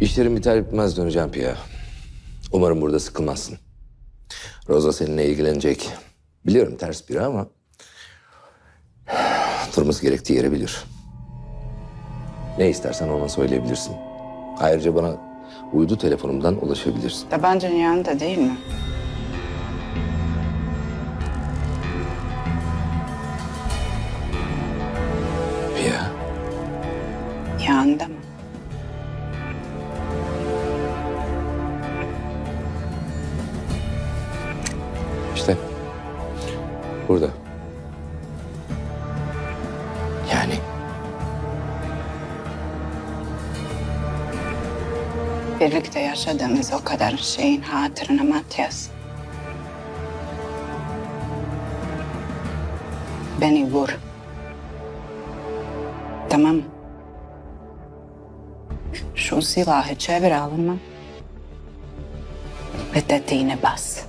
İşlerim biter bitmez döneceğim Pia. Umarım burada sıkılmazsın. Rosa seninle ilgilenecek. Biliyorum ters biri ama... Durması gerektiği yere bilir. Ne istersen ona söyleyebilirsin. Ayrıca bana uydu telefonumdan ulaşabilirsin. Tabancanın yanında değil mi? Birlikte yaşadığımız o kadar şeyin hatırına Matias. Beni vur. Tamam. Şu silahı çevir alınma. Ve tetiğine bas.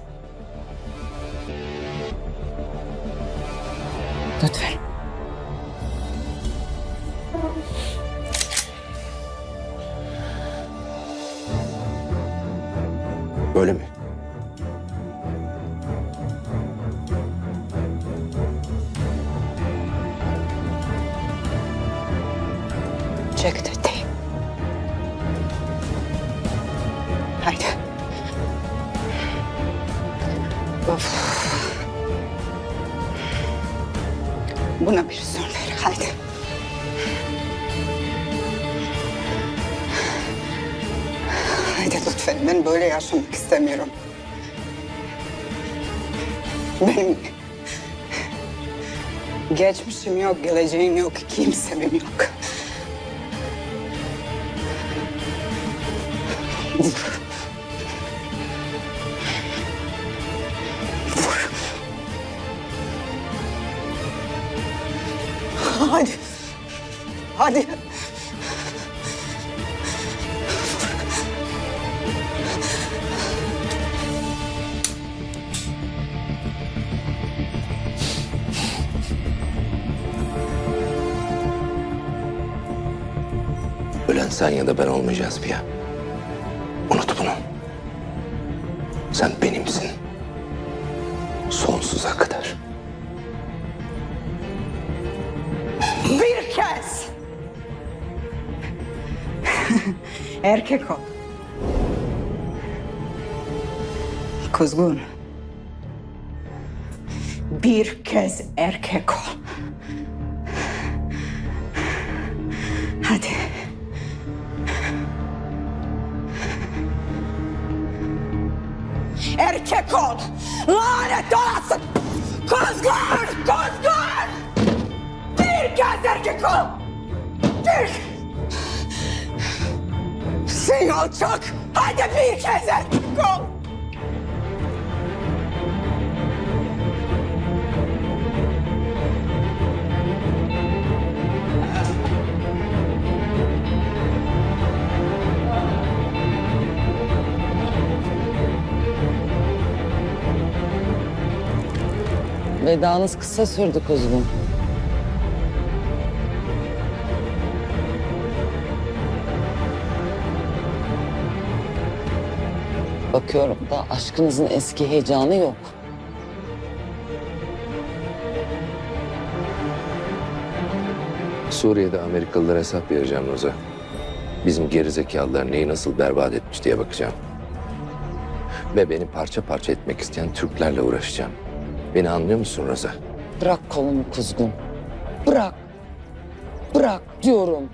Lütfen. Böyle mi? Yok, geleceğim yok, kimsem yok. Vur. Vur. Hadi. Hadi. Ya da ben olmayacağız Pia. Unut bunu. Sen benimsin. Sonsuza kadar. Bir kez. Erkek ol. Kuzgun. Bir kez erkek ol. Erkek ol. Lanet olasın. Kuzgun! Kuzgun! Bir kez erkek ol. Bir. Sen alçak. Hadi bir kez erkek ol. Vedanız kısa sürdü kuzum. Bakıyorum da aşkınızın eski heyecanı yok. Suriye'de Amerikalılara hesap vereceğim Roza. Bizim gerizekalılar neyi nasıl berbat etmiş diye bakacağım. Ve beni parça parça etmek isteyen Türklerle uğraşacağım. Beni anlıyor musun Roza? Bırak kolumu kuzgun. Bırak. Bırak diyorum.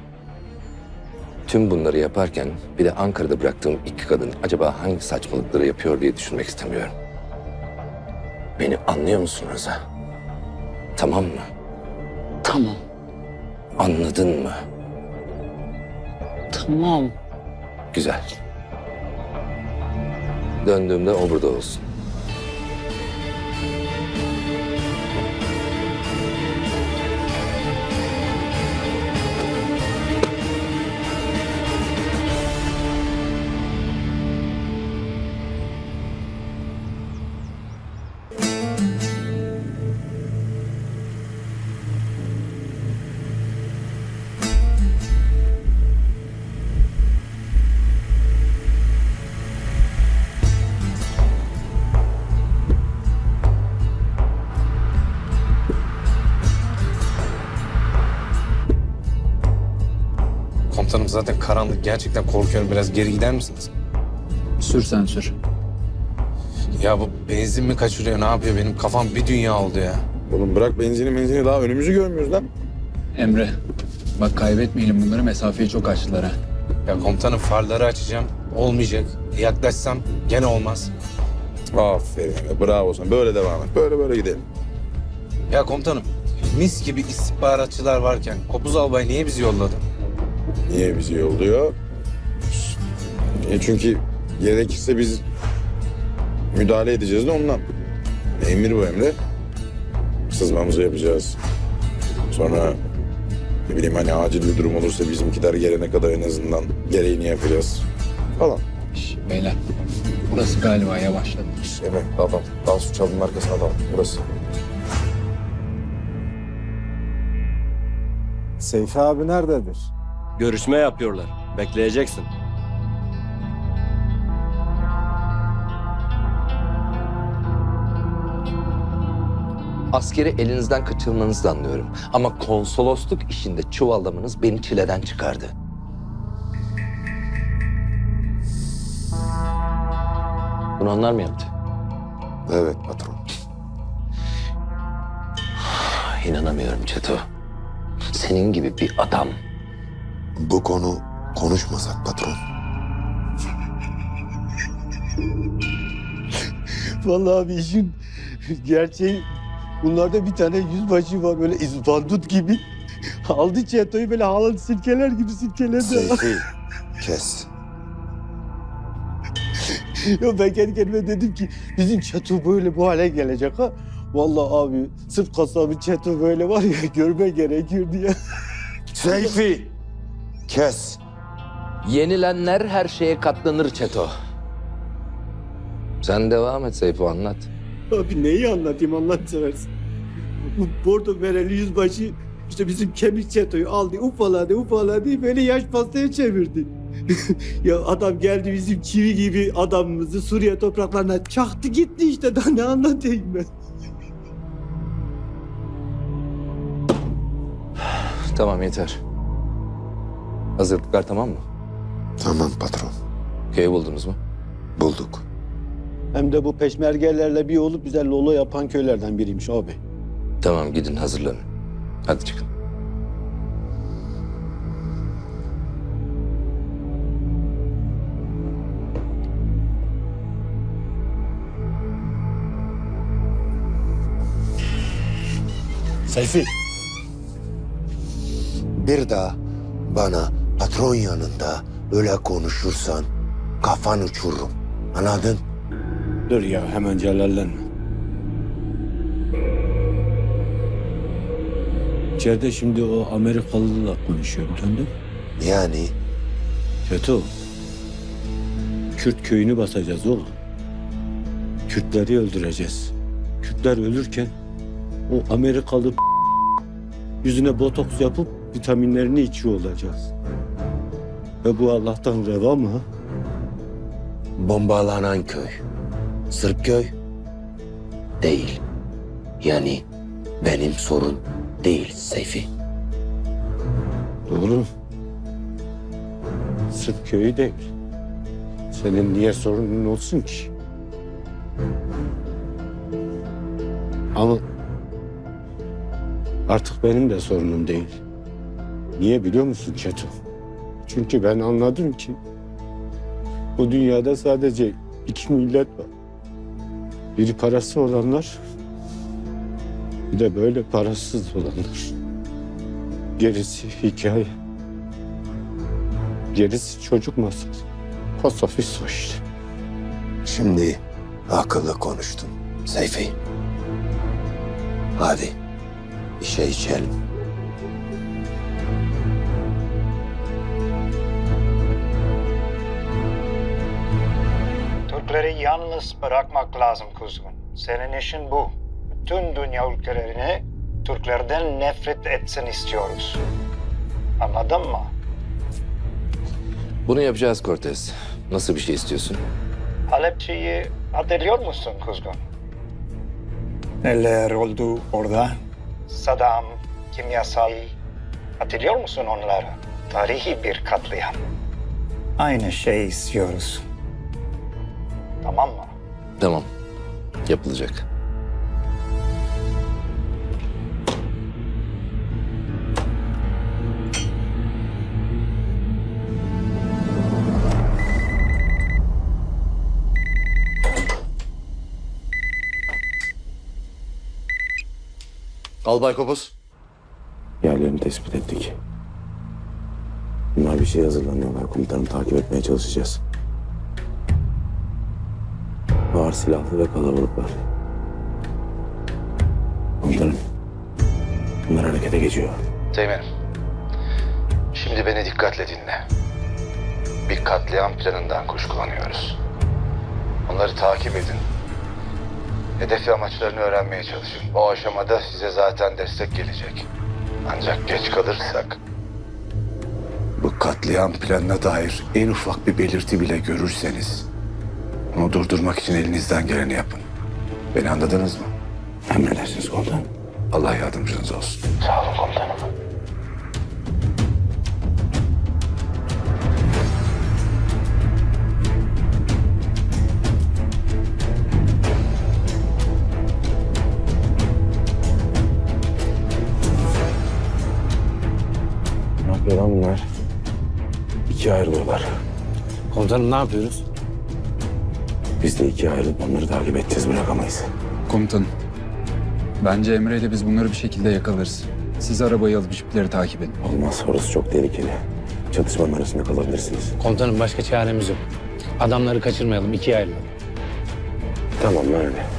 Tüm bunları yaparken bir de Ankara'da bıraktığım iki kadın acaba hangi saçmalıkları yapıyor diye düşünmek istemiyorum. Beni anlıyor musun Roza? Tamam mı? Tamam. Anladın mı? Tamam. Güzel. Döndüğümde o burada olsun. Zaten karanlık. Gerçekten korkuyorum. Biraz geri gider misiniz? Sür sen sür. Ya bu benzin mi kaçırıyor? Ne yapıyor? Benim kafam bir dünya oldu ya. Oğlum bırak benzini benzini daha önümüzü görmüyoruz lan. Emre bak kaybetmeyelim bunları mesafeyi çok açtılar ha. Ya komutanım farları açacağım. Olmayacak. Yaklaşsam gene olmaz. Aferin be, bravo sen. Böyle devam et. Böyle böyle gidelim. Ya komutanım mis gibi istihbaratçılar varken Kopuz Albay niye bizi yolladı? Niye bizi yolluyor? E çünkü gerekirse biz müdahale edeceğiz de ondan. Emir bu emre. Sızmamızı yapacağız. Sonra ne bileyim hani acil bir durum olursa bizimkiler gelene kadar en azından gereğini yapacağız falan. Şş, beyler burası galiba yavaşladı. Evet adam. Daha su çalının arkasına adam. Burası. Seyfi abi nerededir? Görüşme yapıyorlar. Bekleyeceksin. Askeri elinizden kaçırmanızı anlıyorum. Ama konsolosluk işinde çuvallamanız beni çileden çıkardı. Bunu onlar mı yaptı? Evet patron. İnanamıyorum Çeto. Senin gibi bir adam Bu konu konuşmasak patron. Vallahi abi işin gerçeği bunlarda bir tane yüzbaşı var böyle izbandut gibi. Aldı çetoyu böyle halı silkeler gibi silkeledi. Seyfi kes. ya ben kendi kendime dedim ki bizim çeto böyle bu hale gelecek ha. Vallahi abi sırf kasabı çeto böyle var ya görme gerekir diye. Seyfi kes. Yenilenler her şeye katlanır Çeto. Sen devam et Seyfo anlat. Abi neyi anlatayım Allah seversen. Bu bordo bereli yüzbaşı işte bizim kemik çetoyu aldı ufaladı ufaladı böyle yaş pastaya çevirdi. ya adam geldi bizim çivi gibi adamımızı Suriye topraklarına çaktı gitti işte daha ne anlatayım ben. Tamam yeter. Hazırlıklar tamam mı? Tamam patron. Köyü buldunuz mu? Bulduk. Hem de bu peşmergelerle bir olup bize lolo yapan köylerden biriymiş abi. Tamam gidin hazırlanın. Hadi çıkın. Seyfi. Bir daha bana patron yanında öyle konuşursan kafan uçururum. Anladın? Dur ya hemen celallenme. İçeride şimdi o Amerikalı'yla konuşuyorum döndüm. Yani Kötü. Kürt köyünü basacağız oğlum. Kürtleri öldüreceğiz. Kürtler ölürken o Amerikalı yüzüne botoks yapıp vitaminlerini içiyor olacağız. Ve bu Allah'tan reva mı? bombalanan köy. Sırp köy değil. Yani benim sorun değil Seyfi. Doğru. Sırp köyü değil. Senin niye sorunun olsun ki? Ama artık benim de sorunum değil. Niye biliyor musun Çeto? Çünkü ben anladım ki bu dünyada sadece iki millet var. Biri parası olanlar, bir de böyle parasız olanlar. Gerisi hikaye. Gerisi çocuk masalı. Pasofis o işte. Şimdi akıllı konuştun Seyfi. Hadi bir şey içelim. Türkleri yalnız bırakmak lazım kuzgun. Senin işin bu. Bütün dünya ülkelerini Türklerden nefret etsin istiyoruz. Anladın mı? Bunu yapacağız Cortez. Nasıl bir şey istiyorsun? Halepçi'yi hatırlıyor musun kuzgun? Neler oldu orada? Saddam, kimyasal. Hatırlıyor musun onları? Tarihi bir katliam. Aynı şeyi istiyoruz. Tamam mı? Tamam. Yapılacak. Albay Kopuz. Yerlerini tespit ettik. Bunlar bir şey hazırlanıyorlar. Komutanım takip etmeye çalışacağız. Ağır silahlı ve kalabalıklar. Komutanım. Bunlar harekete geçiyor. Teğmenim. Şimdi beni dikkatle dinle. Bir katliam planından kuşkulanıyoruz. Onları takip edin. Hedef ve amaçlarını öğrenmeye çalışın. O aşamada size zaten destek gelecek. Ancak geç kalırsak... Bu katliam planına dair en ufak bir belirti bile görürseniz... ...onu durdurmak için elinizden geleni yapın. Beni anladınız mı? Emredersiniz komutanım. Allah yardımcınız olsun. Sağ olun komutanım. Ne yapıyor lan bunlar? İkiye ayrılıyorlar. Komutanım ne yapıyoruz? Biz de ikiye ayrılıp onları takip edeceğiz. Bırakamayız. Komutanım. Bence Emre ile biz bunları bir şekilde yakalarız. Siz arabayı alıp jipleri takip edin. Olmaz. Orası çok tehlikeli. Çatışmanın arasında kalabilirsiniz. Komutanım başka çaremiz yok. Adamları kaçırmayalım, ikiye ayrılalım. Tamam nerede?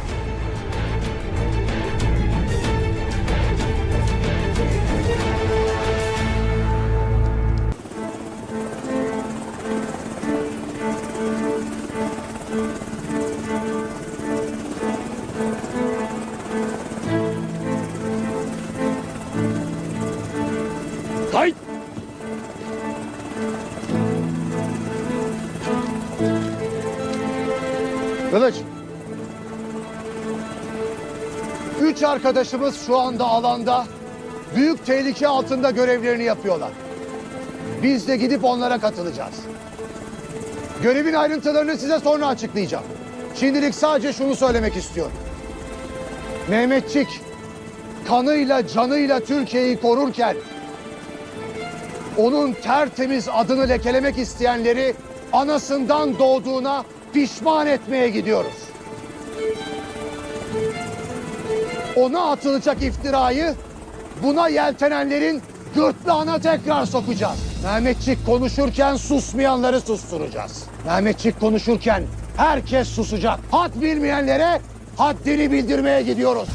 Arkadaşımız şu anda alanda büyük tehlike altında görevlerini yapıyorlar. Biz de gidip onlara katılacağız. Görevin ayrıntılarını size sonra açıklayacağım. Şimdilik sadece şunu söylemek istiyorum. Mehmetçik kanıyla canıyla Türkiye'yi korurken onun tertemiz adını lekelemek isteyenleri anasından doğduğuna pişman etmeye gidiyoruz. Ona atılacak iftirayı buna yeltenenlerin gırtlağına tekrar sokacağız. Mehmetçik konuşurken susmayanları susturacağız. Mehmetçik konuşurken herkes susacak. Had bilmeyenlere haddini bildirmeye gidiyoruz.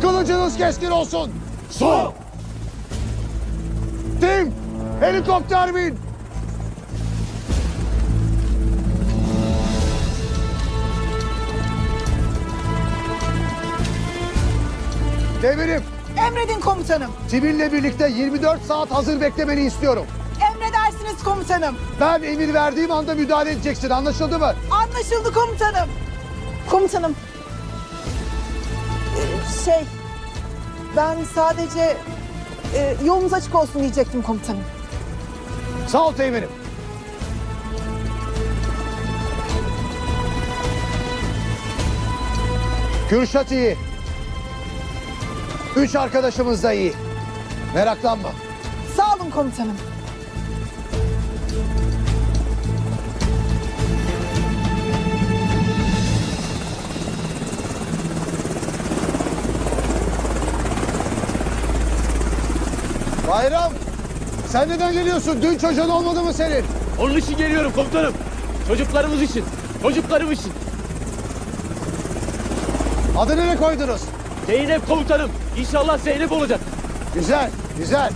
Kılıcınız keskin olsun. Sol. Tim, helikopter bin. Demirim, Emredin komutanım. Timin'le birlikte 24 saat hazır beklemeni istiyorum. Emredersiniz komutanım. Ben emir verdiğim anda müdahale edeceksin. Anlaşıldı mı? Anlaşıldı komutanım. Komutanım. Ee, Şey, ben sadece e, yolunuz açık olsun diyecektim komutanım. Sağ ol teminim. Kürşat iyi. Üç arkadaşımız da iyi. Meraklanma. Sağ olun komutanım. Bayram, sen neden geliyorsun? Dün çocuğun olmadı mı senin? Onun için geliyorum komutanım. Çocuklarımız için. Çocuklarım için. Adını ne koydunuz? Zeynep komutanım. İnşallah Zeynep olacak. Güzel, güzel.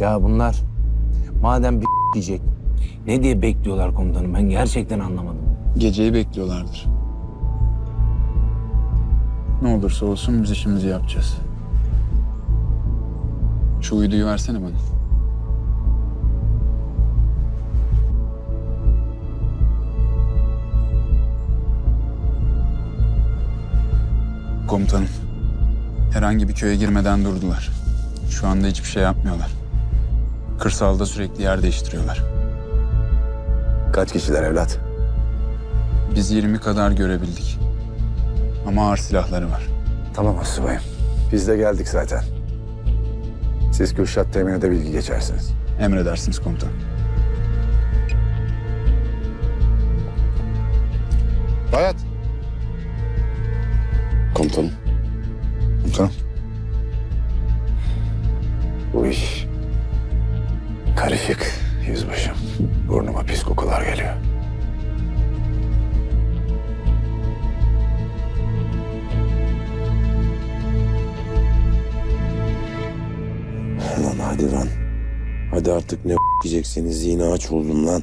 Ya bunlar madem bir diyecek ne diye bekliyorlar komutanım ben gerçekten anlamadım. Geceyi bekliyorlardır. Ne olursa olsun biz işimizi yapacağız. Şu uyduyu versene bana. Komutanım, herhangi bir köye girmeden durdular. Şu anda hiçbir şey yapmıyorlar. Kırsalda sürekli yer değiştiriyorlar. Kaç kişiler evlat? Biz 20 kadar görebildik. Ama ağır silahları var. Tamam Asubayım. Biz de geldik zaten. Siz Kürşat Temin'e de bilgi geçersiniz. Emredersiniz komutanım. Karışık yüzbaşım. Burnuma pis kokular geliyor. Lan hadi lan. Hadi artık ne diyeceksiniz yine aç oldum lan.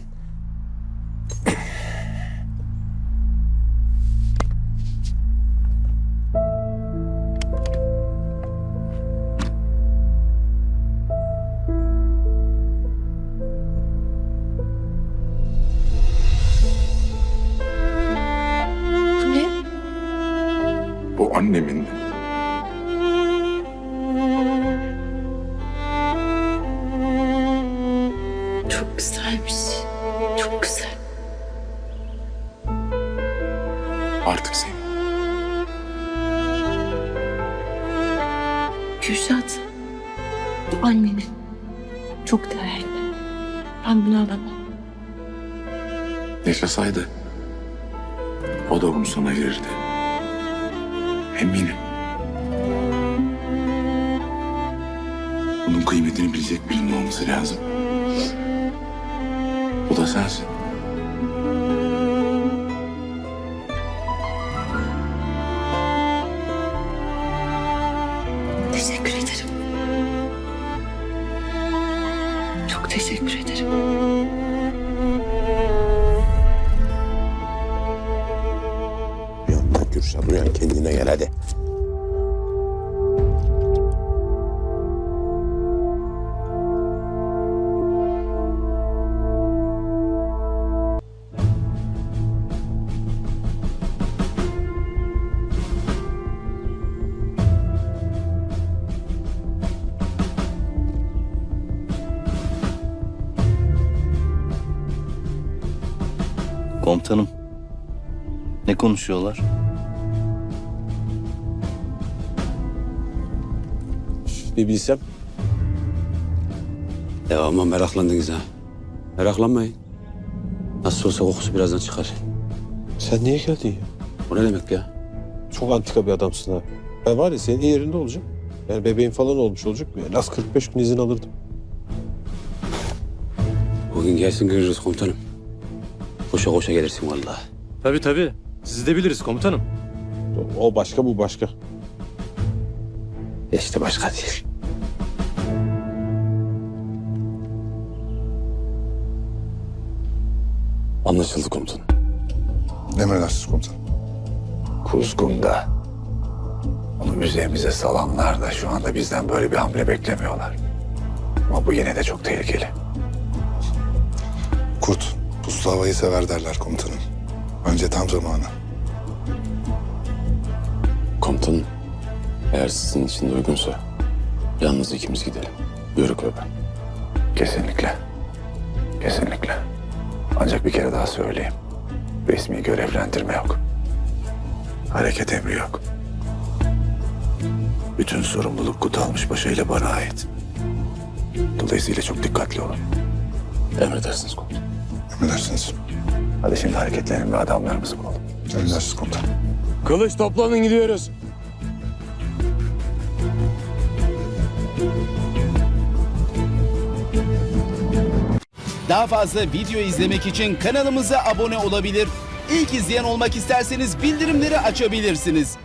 Çok güzelmiş. Çok güzel. Artık senin. Kürşat. Annenin. Çok değerli. Ben bunu alamam. Yaşasaydı o da bunu sana verirdi. Eminim. Bunun kıymetini bilecek birinin olması lazım. Da sensin. Teşekkür Komutanım. Ne konuşuyorlar? Bir bilsem. Ya ama meraklandınız ha. Meraklanmayın. Nasıl olsa kokusu birazdan çıkar. Sen niye geldin ya? O ne demek ya? Çok antika bir adamsın ha. Ben var ya senin yerinde olacağım. Yani bebeğin falan olmuş olacak. En az 45 gün izin alırdım. Bugün gelsin görürüz komutanım. Koşa koşa gelirsin vallahi. Tabii tabii. Sizi de biliriz komutanım. O başka bu başka. İşte başka değil. Anlaşıldı komutanım. Emredersiniz komutanım. Kuzgun'da onu üzerimize salanlar da şu anda bizden böyle bir hamle beklemiyorlar. Ama bu yine de çok tehlikeli. Kurt, puslu havayı sever derler komutanım. Önce tam zamanı. Komutanım, eğer sizin için de uygunsa yalnız ikimiz gidelim. Yörük ve ben. Kesinlikle. Kesinlikle. Ancak bir kere daha söyleyeyim. Resmi görevlendirme yok. Hareket emri yok. Bütün sorumluluk Kutalmış Paşa ile bana ait. Dolayısıyla çok dikkatli olun. Emredersiniz komutanım. Emredersiniz. Hadi şimdi hareketlenin ve adamlarımızı bulalım. Emredersiniz komutanım. Kılıç toplanın gidiyoruz. Daha fazla video izlemek için kanalımıza abone olabilir. İlk izleyen olmak isterseniz bildirimleri açabilirsiniz.